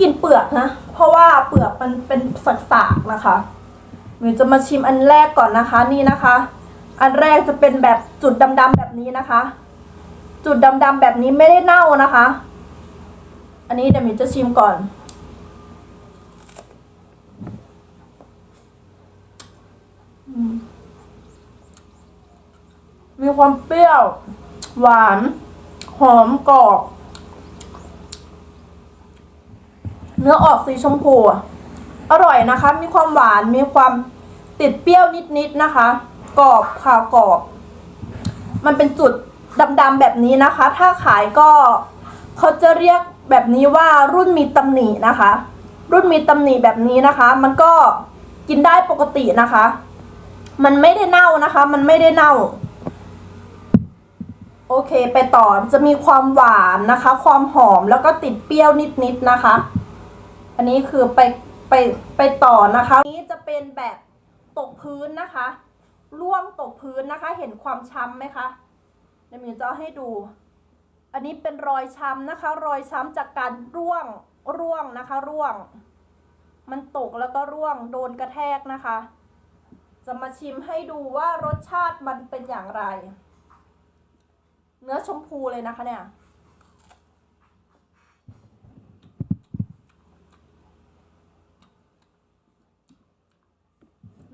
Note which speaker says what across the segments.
Speaker 1: กินเปลือกนะ เพราะว่าเปลือกมันเป็นสักๆนะคะหนูจะมาชิมอันแรกก่อนนะคะนี่นะคะ อันแรกจะเป็นแบบจุดดำๆแบบนี้นะคะ จุดดำๆแบบนี้ไม่ได้เน่านะคะ อันนี้เดี๋ยวหมิวจะชิมก่อน มีความเปรี้ยว หวาน หอมกรอบ เนื้อออกสีชมพู อร่อยนะคะ มีความหวานมีความติดเปรี้ยวนิดๆนะคะ กรอบค่ะกรอบ มันเป็นจุดดำๆแบบนี้นะคะ ถ้าขายก็เขาจะเรียกแบบนี้ว่ารุ่นมีตำหนินะคะ รุ่นมีตำหนิแบบนี้นะคะ มันก็กินได้ปกตินะคะ มันไม่ได้เน่านะคะ มันไม่ได้เน่า โอเคไปต่อจะมีความหวานนะคะ ความหอมแล้วก็ติดเปรี้ยวนิดๆนะคะ อันนี้คือไปไปไปต่อนะคะนี้จะเป็นแบบตกพื้นนะคะร่วงตกพื้นนะคะ เห็นความช้ำไหมคะเดี๋ยวมิวจะให้ดู อันนี้เป็นรอยช้ำนะคะ รอยช้ำจากการร่วงร่วงนะคะ ร่วง มันตกแล้วก็ร่วงโดนกระแทกนะคะ จะมาชิมให้ดูว่ารสชาติมันเป็นอย่างไร เนื้อชมพูเลยนะคะเนี่ย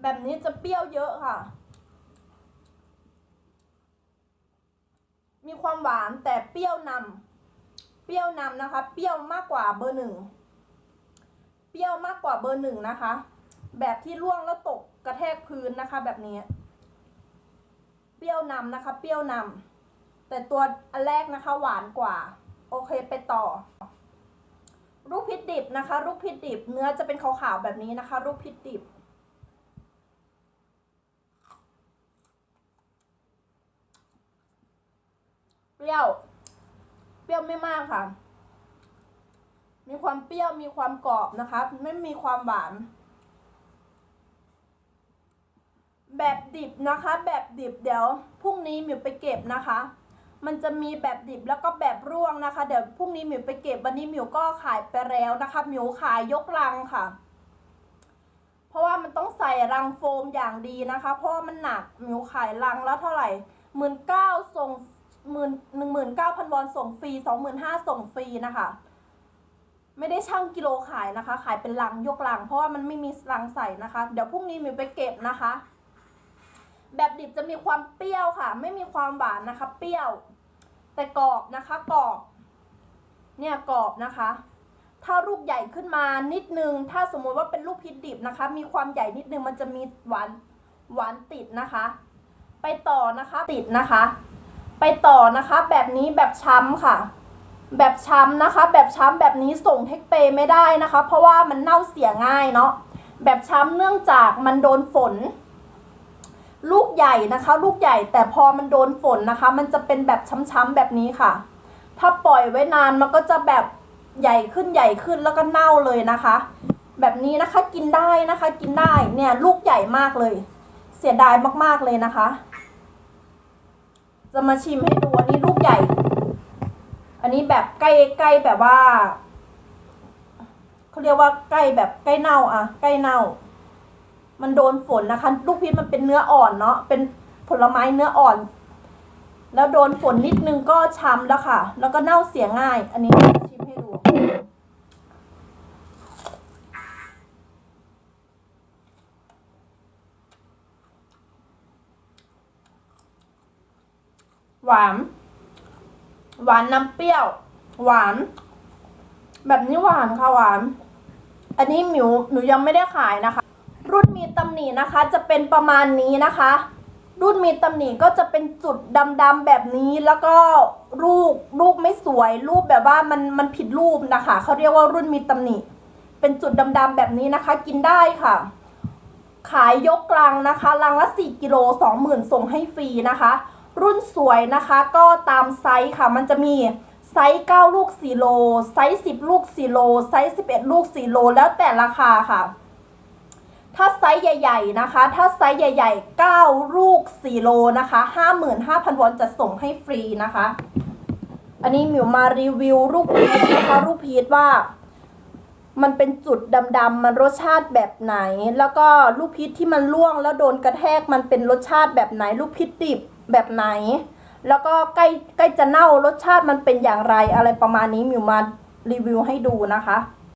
Speaker 1: แบบนี้จะเปรี้ยวเยอะค่ะ มีความหวานแต่เปรี้ยวนำเปรี้ยวนำนะคะ เปรี้ยวมากกว่าเบอร์หนึ่ง เปรี้ยวมากกว่าเบอร์หนึ่งนะคะ แบบที่ร่วงแล้วตกกระแทกพื้นนะคะ แบบนี้ เปรี้ยวนำนะคะ เปรี้ยวนำแต่ตัวอันแรกนะคะ หวานกว่า โอเคไปต่อลูกพริกดิบนะคะลูกพริกดิบ เนื้อจะเป็นขาวๆแบบนี้นะคะลูกพริกดิบ เปรี้ยว เปรี้ยวไม่มากค่ะ มีความเปรี้ยวมีความกรอบนะคะ ไม่มีความหวาน แบบดิบนะคะ แบบดิบเดี๋ยวพรุ่งนี้หมิวไปเก็บนะคะ มันจะมีแบบดิบแล้วก็แบบร่วงนะคะ เดี๋ยวพรุ่งนี้หมิวไปเก็บวันนี้หมิวก็ขายไปแล้วนะคะหมิวขายยกลังค่ะเพราะว่ามันต้องใส่รังโฟมอย่างดีนะคะ เพราะมันหนักหมิวขายรังแล้วเท่าไหร่หมื่นเก้าส่ง หมื่นหนึ่งหมื่นเก้าพันวอนส่งฟรีสองหมื่นห้าส่งฟรีนะคะ ไม่ได้ช่างกิโลขายนะคะ ขายเป็นลังยกลัง เพราะว่ามันไม่มีรังใส่นะคะ เดี๋ยวพรุ่งนี้มิวไปเก็บนะคะ แบบดิบจะมีความเปรี้ยวค่ะ ไม่มีความหวานนะคะ เปรี้ยว แต่กรอบนะคะกรอบ เนี่ยกรอบนะคะ ถ้าลูกใหญ่ขึ้นมานิดนึง ถ้าสมมติว่าเป็นลูกพริกดิบนะคะ มีความใหญ่นิดนึงมันจะมีหวานหวานติดนะคะ ไปต่อนะคะ ติดนะคะ ไปต่อนะคะแบบนี้แบบช้ำค่ะ แบบช้ำนะคะ แบบช้ำแบบนี้ส่งเทคเปไม่ได้นะคะ เพราะว่ามันเน่าเสียง่ายเนาะแบบช้ำเนื่องจากมันโดนฝน ลูกใหญ่นะคะ ลูกใหญ่แต่พอมันโดนฝนนะคะ มันจะเป็นแบบช้ำๆแบบนี้ค่ะ ถ้าปล่อยไว้นานมันก็จะแบบใหญ่ขึ้นใหญ่ขึ้นแล้วก็เน่าเลยนะคะ แบบนี้นะคะกินได้นะคะ กินได้เนี่ยลูกใหญ่มากเลย เสียดายมากๆเลยนะคะ จะมาชิมให้ดูอันนี้ลูกใหญ่ อันนี้แบบใกล้ใกล้แบบว่าเขาเรียกว่าใกล้แบบใกล้เน่าอะใกล้เน่า มันโดนฝนนะคะ ลูกพีชมันเป็นเนื้ออ่อนเนาะเป็นผลไม้เนื้ออ่อน แล้วโดนฝนนิดนึงก็ช้ำแล้วค่ะ แล้วก็เน่าเสียง่าย อันนี้ชิมให้ดู วาน หวานน้ำเปรี้ยว หวาน แบบนี้หวานค่ะหวาน อันนี้หมิวหนูยังไม่ได้ขายนะคะ รุ่นมีตำหนินะคะ จะเป็นประมาณนี้นะคะ รุ่นมีตำหนิก็จะเป็นจุดดำๆแบบนี้แล้วก็รูปรูปไม่สวย รูปแบบว่ามันมันผิดรูปนะคะเขาเรียกว่ารุ่นมีตำหนิ เป็นจุดดำๆแบบนี้นะคะ กินได้ค่ะขายยกกลังนะคะ ลังละ 4 กิโล 20,000 ส่งให้ฟรีนะคะ รุ่นสวยนะคะก็ตามไซส์ค่ะ มันจะมีไซส์9ลูก4โล ไซส์10 ลูก4โล ไซส์11 ลูก4โล แล้วแต่ราคาค่ะ ถ้าไซส์ใหญ่ ๆนะคะ ถ้าไซส์ใหญ่ ๆ 9 ลูก4โลนะคะ 55,000 วอนจะส่งให้ฟรีนะคะ อันนี้หมิวมารีวิวลูกพีชนะคะลูกพีชว่า มันเป็นจุดดำๆมันรสชาติแบบไหน แล้วก็ลูกพิษที่มันร่วงแล้วโดนกระแทกมันเป็นรสชาติแบบไหนลูกพิษดิบ แบบไหน แล้วก็ใกล้ใกล้จะเน่ารสชาติมันเป็นอย่างไรอะไรประมาณนี้มิวมารีวิวให้ดูนะคะ